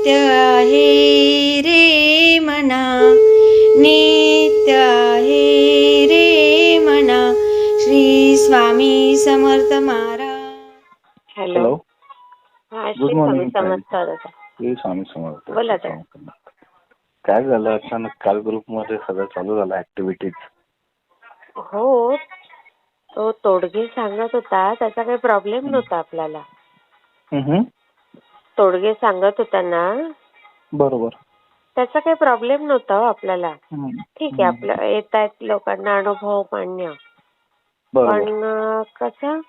नित्य आहे रे मना. नित्य आहे रे मना. श्री स्वामी समर्थ महाराज. हॅलो. हा श्री स्वामी समर्थ हे स्वामी समर्थ. बोला. काय झालं? अचानक काल ग्रुपमध्ये सगळं चालू झालं ऍक्टिव्हिटीज हो तो तोडगे सांगत होता. त्याचा काही प्रॉब्लेम नव्हता आपल्याला. तोडगे सांगत होता ना? बरोबर. त्याचा काही प्रॉब्लेम नव्हता हो आपल्याला. ठीक आहे आपलं येत आहेत लोकांना अनुभव मान्य. बरोबर. पण कसं?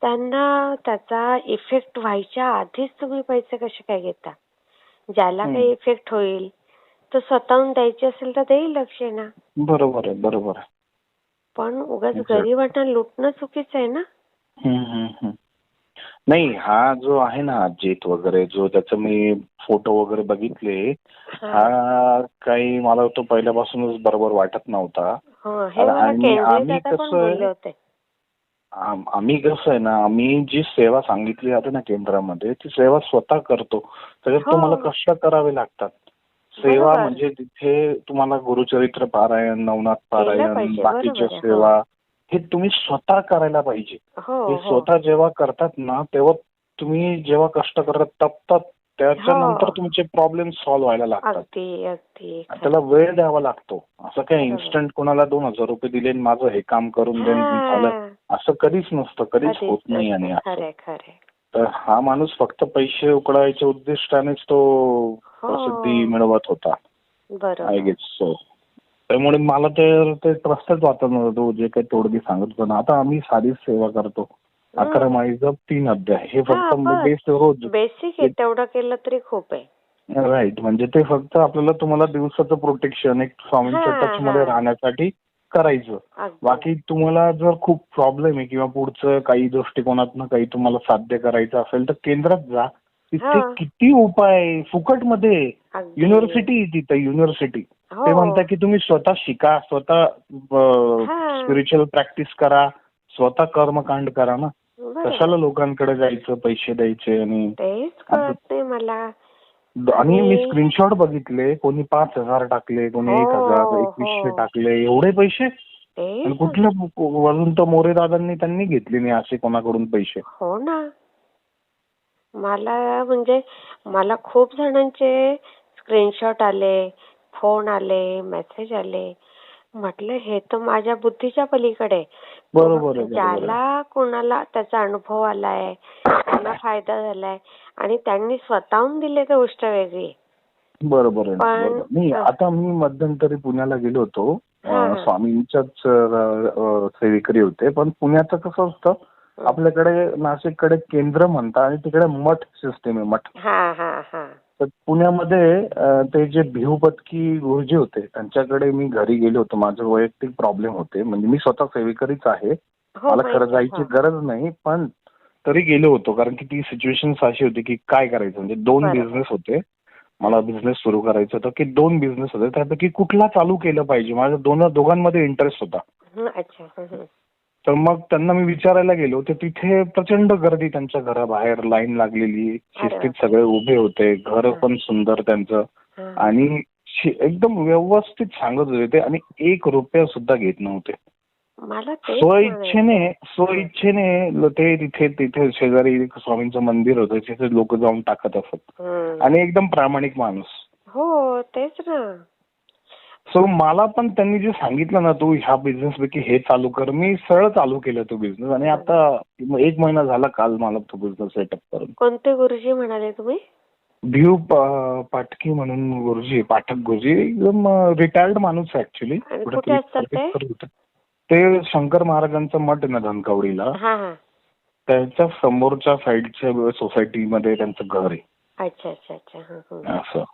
त्यांना त्याचा इफेक्ट व्हायच्या आधीच तुम्ही पैसे कसे काय घेता? ज्याला. काही इफेक्ट होईल तो स्वतःहून द्यायचे असेल तर देईल लक्ष ना बरोबर आहे बरोबर पण उगाच. गरिबांना लुटणं चुकीचं आहे ना. नाही हा जो आहे ना अजित वगैरे जो त्याचं मी फोटो वगैरे बघितले हा. काही मला तो पहिल्यापासूनच बरोबर वाटत नव्हता हो हे आणि आम्ही दादा पण कसं होते आम- आम्ही कसं आहे ना आम्ही जी सेवा सांगितली जाते ना केंद्रामध्ये ती सेवा स्वतः करतो त्याच्यात हो. तुम्हाला कष्ट करावे लागतात सेवा बरोबर. म्हणजे तिथे तुम्हाला गुरुचरित्र पारायण नवनाथ पारायण पाहिजे, बाकीच्या बरोबर आहे, हो. सेवा हे तुम्ही स्वतः करायला पाहिजे हो हे हो स्वतः जेव्हा करतात ना तेव्हा तुम्ही जेव्हा कष्ट करतात तपतात त्याच्यानंतर हो. तुमचे प्रॉब्लेम सॉल्व्ह व्हायला लागतात. त्याला वेळ द्यावा लागतो असं बरोबर. इन्स्टंट कोणाला दोन हजार रुपये दिले आणि माझं हे काम करून देईन झालं. असं कधीच नसतं कधीच होत नाही आणि तर हा माणूस फक्त पैसे उकळायच्या उद्दिष्टानेच तो. प्रसिद्धी मिळवत होता आय गेस सो त्यामुळे मला ते ते ट्रस्टच वाटत नव्हतं तो जे काही तोडगी सांगत होता ना आता आम्ही साधीच सेवा करतो अकरा माळीचा तीन अध्याय हे फक्त. म्हणजे रोज बेसिक आहे तेवढं केलं तरी खूप आहे राईट म्हणजे ते फक्त आपल्याला तुम्हाला दिवसाचं प्रोटेक्शन एक स्वामींच्या टच मध्ये. राहण्यासाठी करायचं. बाकी तुम्हाला जर खूप प्रॉब्लेम आहे किंवा पुढचं काही दृष्टिकोनातनं काही तुम्हाला साध्य करायचं असेल तर केंद्रात जा तिथे. किती उपाय फुकटमध्ये. युनिव्हर्सिटी तिथे युनिव्हर्सिटी. ते म्हणता की तुम्ही स्वतः शिका स्वतः हा. स्पिरिच्युअल प्रॅक्टिस करा स्वतः कर्मकांड करा ना. कशाला लोकांकडे जायचं पैसे द्यायचे आणि तेच कळत नाही मला. आणि मी स्क्रीनशॉट बघितले कोणी पाच हजार टाकले कोणी हो, एक हजार हो. एकवीसशे टाकले एवढे पैसे? आणि कुठल्या वरून तर मोरे दादांनी त्यांनी घेतले नाही असे कोणाकडून पैसे? हो ना. मला म्हणजे मला खूप जणांचे स्क्रीनशॉट आले. फोन आले मेसेज आले म्हटलं हे तर माझ्या बुद्धीच्या पलीकडे आहे. ज्याला कोणाला त्याचा अनुभव आलाय त्यांना फायदा झालाय आणि त्यांनी स्वतःहून दिले तर गोष्ट वेगळी. बरोबर आहे पण- मी. आता मी मध्यंतरी पुण्याला गेलो होतो. स्वामींच्याच सेवेकरी होते पण पुण्याचं कसं असतं आपल्याकडे नाशिककडे केंद्र म्हणता आणि तिकडे मठ सिस्टीम आहे मठ हा हा हा तर पुण्यामध्ये ते जे भिवपतकी गुरुजी होते त्यांच्याकडे मी घरी गेलो होतो. माझे वैयक्तिक प्रॉब्लेम होते. म्हणजे मी स्वतः सेवेकरीच आहे. हो मला माहिती खरं आहे. जायची. गरज नाही पण तरी गेलो होतो. कारण की ती सिच्युएशन अशी होती की काय करायचं? म्हणजे दोन बरोबर. बिझनेस होते. मला बिझनेस सुरू करायचं होतं की दोन बिझनेस होते. त्यापैकी कुठला चालू केलं पाहिजे? माझ्या दोन दोघांमध्ये इंटरेस्ट होता. हं, अच्छा. हं, हं. तर मग त्यांना मी विचारायला गेलो तर तिथे प्रचंड गर्दी त्यांच्या घराबाहेर लाईन लागलेली शिस्तीत. सगळे उभे होते घर. पण सुंदर त्यांचं. आणि शि- एकदम व्यवस्थित सांगत होते ते आणि एक रुपया सुद्धा घेत नव्हते मला तेच स्वइच्छेने. स्वइच्छेने ल- ते तिथे तिथे शेजारी एक स्वामींचं मंदिर होतं तिथे लोक जाऊन टाकत असत हं. आणि एकदम प्रामाणिक माणूस हो तेच ना सो मला पण त्यांनी जे सांगितलं ना तू ह्या बिझनेस पैकी हे चालू कर. मी सरळ चालू केलं तो बिझनेस आणि आता एक महिना झाला काल मला तो बिझनेस सेटअप करून. कोणते गुरुजी म्हणाले तुम्ही? भिव पाटकी म्हणून गुरुजी पाठक गुरुजी. एकदम रिटायर्ड माणूस ऍक्च्युली ते? शंकर महाराजांचं मठ आहे ना धनकवडीला. त्याच्या समोरच्या साईडच्या सोसायटीमध्ये त्यांचं घर आहे. अच्छा अच्छा अच्छा. असं.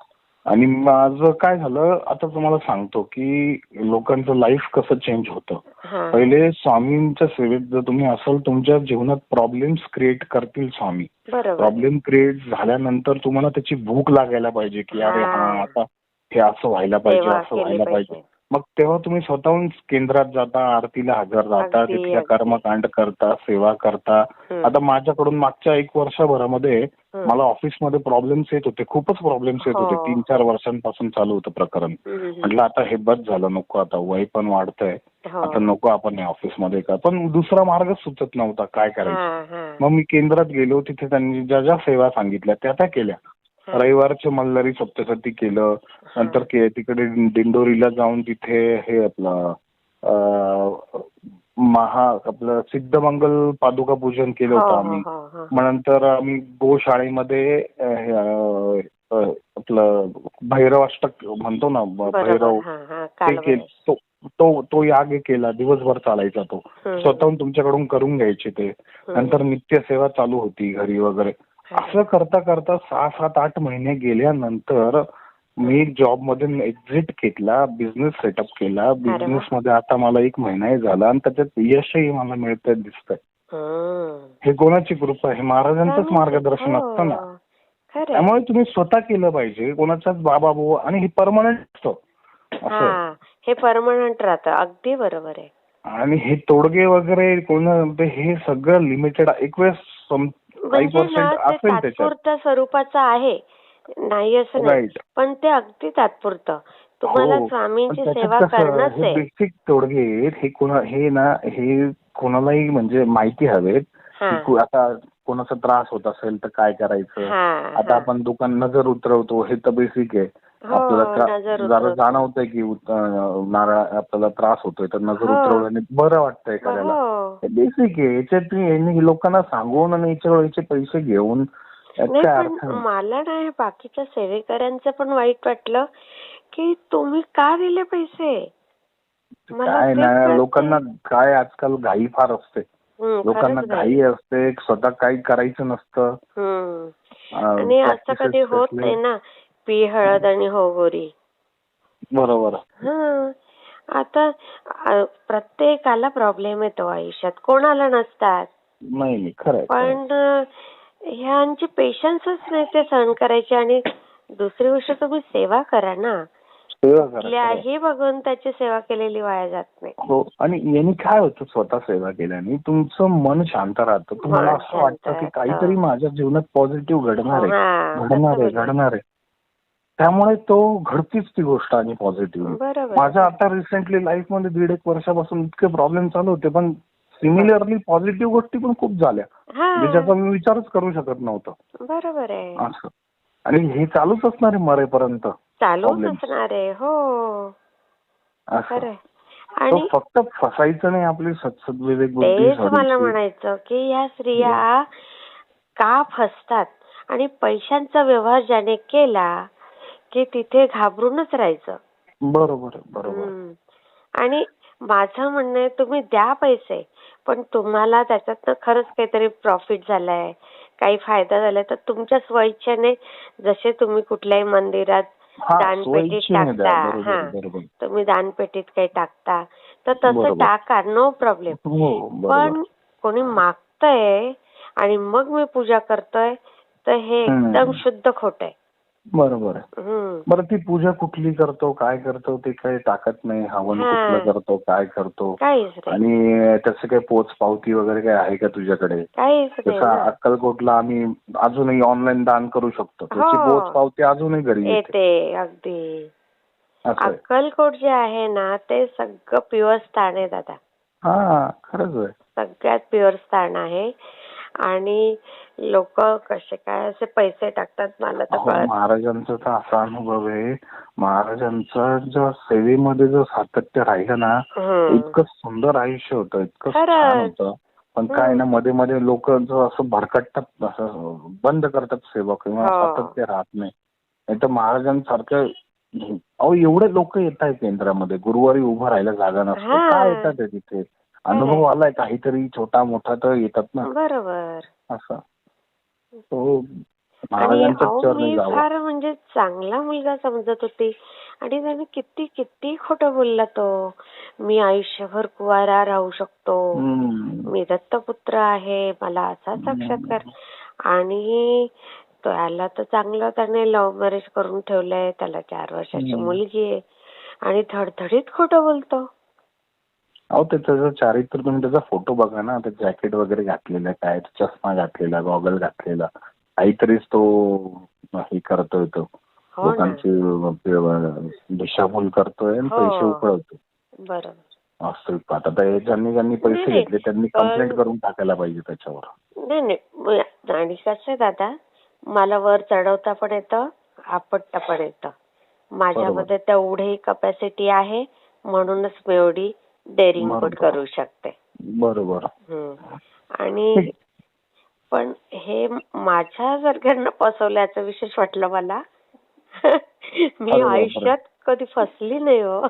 आणि माझं काय झालं आता तुम्हाला सांगतो की लोकांचं लाईफ कसं चेंज होतं हा. पहिले स्वामींच्या सेवेत जर तुम्ही असाल तुमच्या जीवनात प्रॉब्लेम्स क्रिएट करतील स्वामी बरोबर प्रॉब्लेम क्रिएट झाल्यानंतर तुम्हाला त्याची भूक लागायला पाहिजे की अरे हा. हा आता हे असं व्हायला पाहिजे असं केली व्हायला पाहिजे पाहिजे. मग तेव्हा तुम्ही स्वतःहून केंद्रात जाता आरतीला हजर राहता अगदी, तिथल्या अगदी. कर्मकांड करता सेवा करता हं. आता माझ्याकडून मागच्या एक वर्षभरामध्ये हं. मला ऑफिसमध्ये प्रॉब्लेम्स येत होते खूपच प्रॉब्लेम्स येत होते हो. तीन चार वर्षांपासून चालू होतं प्रकरण हं, हं, हं. म्हटलं आता हे बस झालं नको आता वय पण वाढतंय हो. आता नको आपण या ऑफिसमध्ये का पण दुसरा मार्ग सुचत नव्हता काय करायचं हा, हा. मग मी केंद्रात गेलो तिथे त्यांनी ज्या ज्या सेवा सांगितल्या त्या त्या केल्या. रविवारचे मल्हारी सप्तशती केलं. नंतर के- तिकडे दिंडोरीला जाऊन तिथे हे आपलं अं, महा आपलं सिद्धमंगल पादुका पूजन केलं होतं आम्ही. मग नंतर आम्ही गोशाळेमध्ये अं, हे, अं, अं, आपलं भैरवाष्टक म्हणतो ना ब- भैरव ते काल. तो तो तो याग केला दिवसभर चालायचा तो. स्वतःहून तुमच्याकडून करून घ्यायचे ते. नंतर नित्यसेवा चालू होती घरी वगैरे. असं करता करता सहा सात आठ महिने गेल्यानंतर मी जॉब मधून एक्झिट घेतला बिझनेस सेटअप केला. बिझनेस मध्ये आता मला एक महिनाही झाला आणि त्याच्यात यशही मला मिळतंय दिसतंय. हं. हे कोणाची कृपा आहे? महाराजांचंच हो. मार्गदर्शन असतं ना. त्यामुळे तुम्ही स्वतः केलं पाहिजे. कोणाचाच बाबा बुवा आणि हे परमनंट असतं. असं. हा हे परमनंट राहतं. अगदी बरोबर आहे. आणि हे तोडगे वगैरे कोण हे सगळं लिमिटेड एक वेळेस म्हणजे ते तात्पुरत्या स्वरूपाचं आहे नाही असं नाही. पण ते अगदी तात्पुरतं. तुम्हाला हो. स्वामींची सेवा करणंच हे आहे. बेसिक तोडगे हे कोणा हे ना हे कोणालाही म्हणजे माहिती हवेत की को- आता कोणाचा त्रास होत असेल तर काय करायचं? हा आता. आपण दुकान नजर उतरवतो हे तर बेसिक आहे. आपल्याला नजर जरा. जाणवतंय की उत- अं, नारळ आपल्याला त्रास होतोय तर नजर हो. उतरवल्याने बरं वाटतंय एखाद्याला हो हे बेसिक आहे याच्यात यांनी लोकांना सांगून आणि याच्यावर याचे पैसे घेऊन यात नाही काय पण नाही. मला ना हे बाकीच्या सेवेकऱ्यांचं पण वाईट वाटलं की तुम्ही का दिले पैसे मला काय तेच ना लोकांना नाही. काय आजकाल घाई फार असते हं, लोकांना खरंच घाई असते स्वतः काही करायचं नसतं हं. अं, आणि असं practices कधी होत नाही ना पी हळद आणि हो गोरी बरोबर. हं. आता अ, प्रत्येकाला प्रॉब्लेम येतो आयुष्यात. कोणाला नसतात. नाही. पण अ, ह्यांची पेशन्सच नाही ते सहन करायचे आणि दुसरी गोष्ट तुम्ही सेवा करा ना. सेवा करा. कुठल्याही बघून त्याची सेवा केलेली वाया जात नाही. हो आणि यांनी काय होतं स्वतः सेवा केल्याने? तुमचं मन शांत राहतं. तुम्हाला मन असं शांत वाटतं की राहतं. काहीतरी माझ्या जीवनात पॉझिटिव्ह घडणार आहे. घडणार आहे. घडणार आहे. त्यामुळे तो घडतीच ती गोष्ट आणि पॉझिटिव्ह बरोबर. माझ्या आता रिसेंटली लाईफमध्ये दीड एक वर्षापासून इतके प्रॉब्लेम चालू होते पण सिमिलरली पॉझिटिव्ह गोष्टी पण खूप झाल्या. हा. ज्याच्याचा मी विचारच करू शकत नव्हतो. बरोबर आहे. असं. आणि हे चालूच असणार आहे मरेपर्यंत. चालूच problems. असणार आहे हो. असं. खरंय तो आणि फक्त फसायचं नाही आपली सत्सद विवेक बुद्धी तेच मला. म्हणायचं की ह्या स्त्रिया का फसतात? आणि पैशांचा व्यवहार ज्याने केला की तिथे घाबरूनच राहायचं. बरोबर बरोबर. हम्म. आणि माझं म्हणणं आहे तुम्ही द्या पैसे पण तुम्हाला त्याच्यातनं खरंच काहीतरी प्रॉफिट झालाय. काही फायदा झालाय तर तुमच्या स्वइच्छेने जसे तुम्ही कुठल्याही मंदिरात हा दानपेटीत द्या टाकता बरोबर हा. बरोबर. तुम्ही दानपेटीत काही टाकता तर तसं बरोबर. टाका नो प्रॉब्लेम हो बरोबर. पण कोणी मागतंय आणि मग मी पूजा करतोय तर हे हम्म. एकदम शुद्ध खोट आहे. बरोबर हम्म. बरं ती पूजा कुठली करतो काय करतो ते काही टाकत नाही हवन हा. कुठलं करतो काय करतो काहीच नाही आणि त्याचं काही पोच पावती वगैरे काय आहे का तुझ्याकडे काहीच नाही जसं ना. अक्कलकोटला आम्ही अजूनही ऑनलाईन दान करू शकतो त्याची हो. पोच पावती अजूनही घरी येते येते अगदी असं आहे. अक्कलकोट जे आहे ना ते सगळं प्युअर स्थान आहे दादा हा खरंच आहे सगळ्यात प्युअर स्थान आहे आणि लोक कसे काय असे पैसे टाकतात मला तर कळत महाराजांचा तर असा अनुभव आहे महाराजांचा जो सेवेमध्ये जो सातत्य राहिलं ना हम्म. इतकं सुंदर आयुष्य होतं इतकं खरंच. छान होतं पण काय ना मध्ये मध्ये लोक जो असं भरकटतात असं बंद करतात सेवा किंवा हो. सातत्य राहत नाही नाही तर महाराजांसारखं अहो एवढे लोक येत आहेत केंद्रामध्ये गुरुवारी उभं राहायला जागा नसते हा. काय येतात ते तिथे अनुभव आलाय काहीतरी छोटा मोठा तर येतात ना. बरोबर. असं. तो जावं. फार म्हणजे चांगला मुलगा समजत होती. आणि त्याने किती किती खोटं बोलला तो. मी आयुष्यभर कुवारा राहू शकतो. मी दत्तपुत्र आहे. मला असा साक्षात्कार आणि त्याला तर चांगलं त्याने लव्ह मॅरेज करून ठेवलंय. त्याला चार वर्षाची. मुलगी आहे. आणि धडधडीत खोटं बोलतो. अहो ते त्याचं चारित्र्य तुम्ही त्याचा फोटो बघा ना. ते जॅकेट वगैरे घातलेलं काय तो चष्मा घातलेला गॉगल घातलेला. काहीतरीच तो हे करतोय तो. हो ना. लोकांची दिशाभूल करतोय आणि हो. पैसे उकळवतोय. बरोबर. असं आता ते ज्यांनी ज्यांनी पैसे नाही. घेतले त्यांनी पण- कंप्लेंट करून टाकायला पाहिजे त्याच्यावर. नाही नाही. ब- आणि कसं आहे दादा मला वर चढवता पण येतं आपटता पण येतं. माझ्यामध्ये तेवढी कपॅसिटी आहे म्हणूनच मी एवढी डेअरिंग पण. करू शकते. बरोबर. आणि पण हे माझ्या सारख्यांना फसवल्याचं विशेष वाटलं मला. मी. आयुष्यात कधी फसली नाही हो.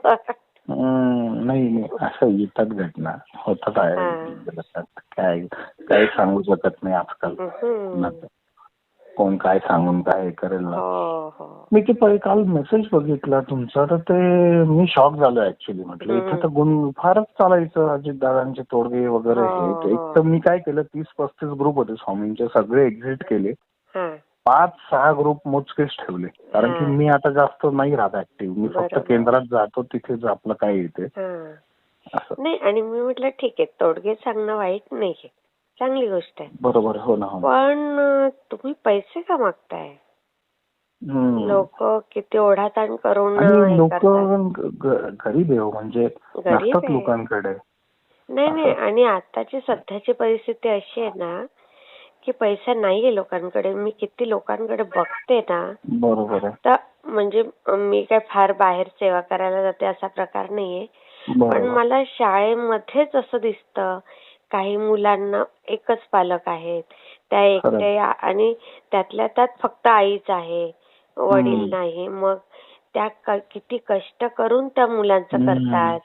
हम्म, नाही नाही. असं येतात घटना. होतात आहे. काय? काय सांगू शकत नाही आजकाल. कोण काय सांगून काय हे करेल ना. हो हो. मी ते पहिले काल मेसेज बघितला तुमचा तर ते मी शॉक झालो ऍक्च्युली म्हटलं. इथे तर गुण फारच चालायचं अजित दादांचे तोडगे वगैरे हो, हे ते. एक तर मी काय केलं तीस पस्तीस ग्रुप होते स्वामींचे सगळे एक्झिट केले. हा. पाच सहा ग्रुप मोजकेच ठेवले. कारण की हा. मी आता जास्त नाही राहत ऍक्टिव्ह मी फक्त बरोबर. केंद्रात जातो तिथेच आपलं काय येते. हा. असं. नाही आणि मी म्हटलं ठीक आहे तोडगे सांगणं वाईट नाहीये. चांगली गोष्ट आहे बरोबर हो ना हो. पण तुम्ही पैसे का मागताय. लोक किती ओढाताण करून आणि लोक. गरीब आहे हो, म्हणजे गरीब नसतात आहे. लोकांकडे नाही नाही आणि आताची सध्याची परिस्थिती अशी आहे ना की पैसा नाहीये लोकांकडे मी किती लोकांकडे बघते ना बरोबर आहे तर म्हणजे मी काय फार बाहेर सेवा करायला जाते असा प्रकार नाहीये पण बरोबर मला शाळेमध्येच असं दिसतं काही मुलांना एकच पालक आहेत त्या एकट्या आणि त्यातल्या त्यात फक्त आईच आहे. वडील. नाही. मग त्या किती कष्ट करून त्या मुलांचं. करतात.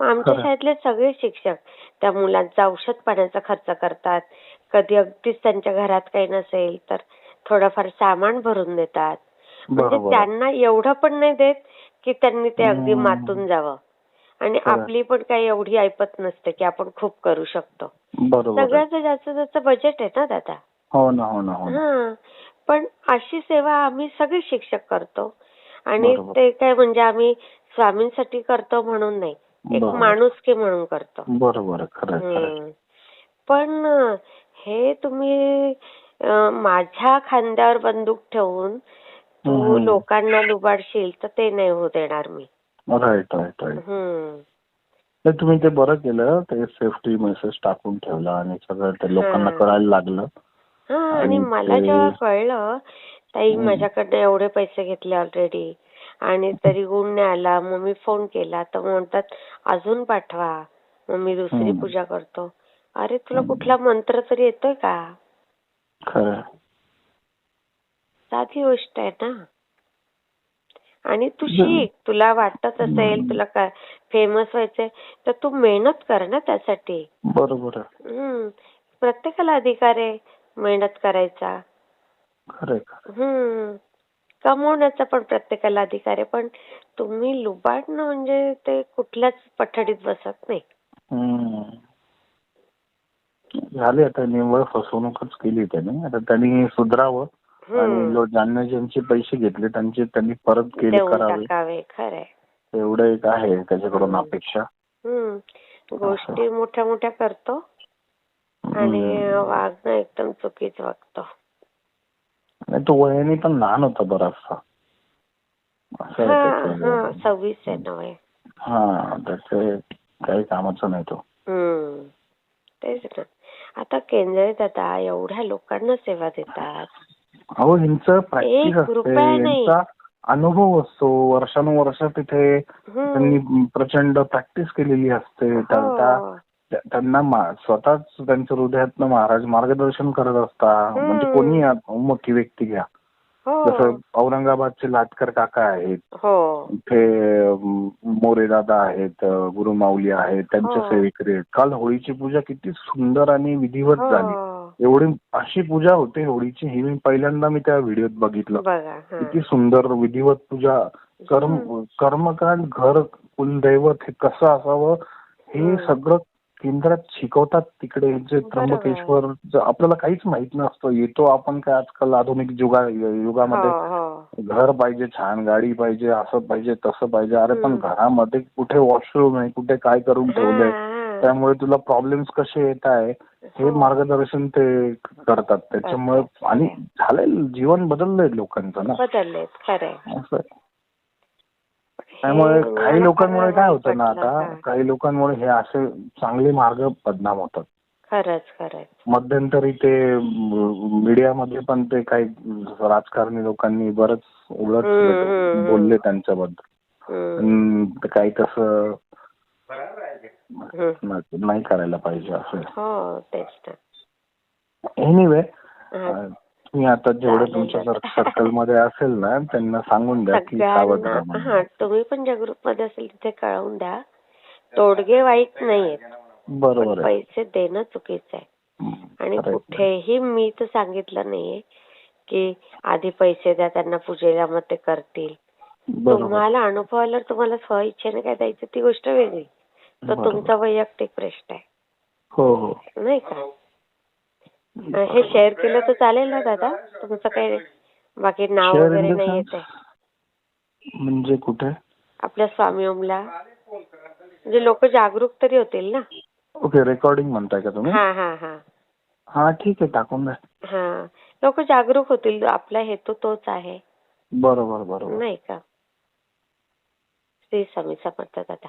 आमच्या. शाळेतले सगळे शिक्षक त्या मुलांचा औषध पाण्याचा खर्च करतात. कधी अगदीच त्यांच्या घरात काही नसेल तर थोडंफार सामान भरून देतात. म्हणजे त्यांना एवढं पण नाही देत की त्यांनी ते अगदी. मातून जावं. आणि. आपली पण काही एवढी ऐपत नसते की आपण खूप करू शकतो. सगळ्याचं जास्त जास्त बजेट आहे ना दादा हो ना हो ना हो हा पण अशी सेवा आम्ही सगळे शिक्षक करतो आणि. ते काय म्हणजे आम्ही स्वामींसाठी करतो म्हणून नाही एक. माणुसकी म्हणून करतो. पण हे तुम्ही माझ्या खांद्यावर बंदूक ठेवून तू. लोकांना लुबाडशील तर ते नाही होऊ देणार मी राईट राईट राईट हम्म. नाही, तुम्ही ते बरं केलं ते सेफ्टी मेसेज टाकून ठेवला आणि सगळं ते लोकांना हा. कळायला लागलं हा आणि आणि मला ते- जेव्हा कळलं ताई हम्म. माझ्याकडनं एवढे पैसे घेतले ऑलरेडी आणि तरी गुण नाही आला मग मी फोन केला तर म्हणतात अजून पाठवा मग मी दुसरी हम्म. पूजा करतो अरे तुला कुठला मंत्र तरी येतोय का खरं. साधी गोष्ट आहे ना आणि तू. शिक तुला वाटत असेल. तुला काय फेमस व्हायचंय तर तू मेहनत कर ना त्यासाठी बरोबर आहे हम्म प्रत्येकाला अधिकार आहे मेहनत करायचा. हम्म कमवण्याचा पण प्रत्येकाला अधिकार आहे पण तुम्ही लुबाडणं म्हणजे ते कुठल्याच पठडीत बसत नाही हम्म. झाले आता निव्वळ फसवणूकच केली त्याने आता त्यांनी सुधरावं आणि ज्यांनी ज्यांचे पैसे घेतले त्यांचे त्यांनी परत केले देऊन करावे. टाकावे खरंय. एवढं एक आहे त्याच्याकडून. अपेक्षा. हम्म. गोष्टी मोठ्या मोठ्या करतो. आणि. वागणं एकदम चुकीच वागतो. आणि तो वयाने पण लहान होता बराचसा. असं आहे हा त्याचं. हा सव्वीस आहे ना वय. हा त्याचे काही कामाचा नाही तो. हम्म. तेच ना. आता केंद्रे दादा एवढ्या लोकांना सेवा देतात. अहो यांचं प्रॅक्टिस एक असते रुपया नाही. यांचा अनुभव असतो. वर्षानुवर्ष तिथे हम्म. त्यांनी प्रचंड प्रॅक्टिस केलेली असते. हो. त्या- त्यांना मा- स्वतःच त्यांच्या हृदयातनं महाराज मार्गदर्शन करत असतात हम्म. म्हणजे कोणी मोठी व्यक्ती घ्या. हो. जसं औरंगाबादचे लाटकर काका आहेत. हो. इथे अम, मोरे दादा आहेत अ, गुरु माऊली आहेत त्यांच्या हो. सेवेकरी आहेत. काल होळीची पूजा किती सुंदर आणि विधिवत झाली. हो एवढी अशी पूजा होते होळीची ही मी पहिल्यांदा मी त्या व्हिडिओत बघितलं. बघा हा. किती सुंदर विधिवत पूजा. कर्म कर्मकांड घर कुलदैवत हे कसं असावं हे. सगळं केंद्रात शिकवतात तिकडे जे त्र्यंबकेश्वर ज- आपल्याला काहीच माहीत नसतं येतो आपण काय आजकाल आधुनिक युगा युगामध्ये. हो हो. घर पाहिजे छान गाडी पाहिजे असं पाहिजे तसं पाहिजे. अरे पण. घरामध्ये कुठे वॉशरूम आहे कुठे काय करून ठेवलंय. त्यामुळे तुला प्रॉब्लेम्स कसे येत आहे हे हो. मार्गदर्शन ते करतात. त्याच्यामुळे आणि झालंय जीवन बदललंय लोकांचं ना. खरंय. असं आहे. त्यामुळे हे काही लोकांमुळे काय होतं ना आता हा. काही लोकांमुळे हे असे चांगले मार्ग बदनाम होतात. खरंच खरंच. मध्यंतरी ते मीडियामध्ये पण ते काही राजकारणी लोकांनी बरंच उलट हम्म, बोलले त्यांच्याबद्दल. हम्म, काही तसं नाही करायला पाहिजे असं. हो एनिवे हा. तुम्ही आता जेवढे तुमच्या सर्कलमध्ये असेल ना त्यांना सांगून द्या की सावध राहा. हा तुम्ही पण ज्या ग्रुपमध्ये असेल तिथे कळवून द्या. तोडगे वाईट नाहीयेत. बरोबर पैसे देणं चुकीचं आहे. आणि. कुठेही मी तर सांगितलं नाहीये की आधी पैसे द्या त्यांना पूजेला मग ते करतील. तुम्हाला अनुभव आल्यावर तुम्हाला स्व इच्छेने काय द्यायचं ती गोष्ट वेगळी. तो. तुमचा वैयक्तिक प्रश्न आहे. हो हो. नाही का? हे शेअर केलं तर चालेल ना दादा? तुमचं काही बाकी नाव वगैरे नाही? येते म्हणजे कुठे? आपल्या स्वामी ओमला. म्हणजे लोक जागरूक तरी होतील ना? ओके रेकॉर्डिंग म्हणताय का तुम्ही? हा हा हा. हा ठीक आहे टाकून द्या. हा. लोक जागरूक होतील. आपला हेतू तोच आहे. बरोबर बरोबर. नाही का? श्री स्वामी समर्थ दादा?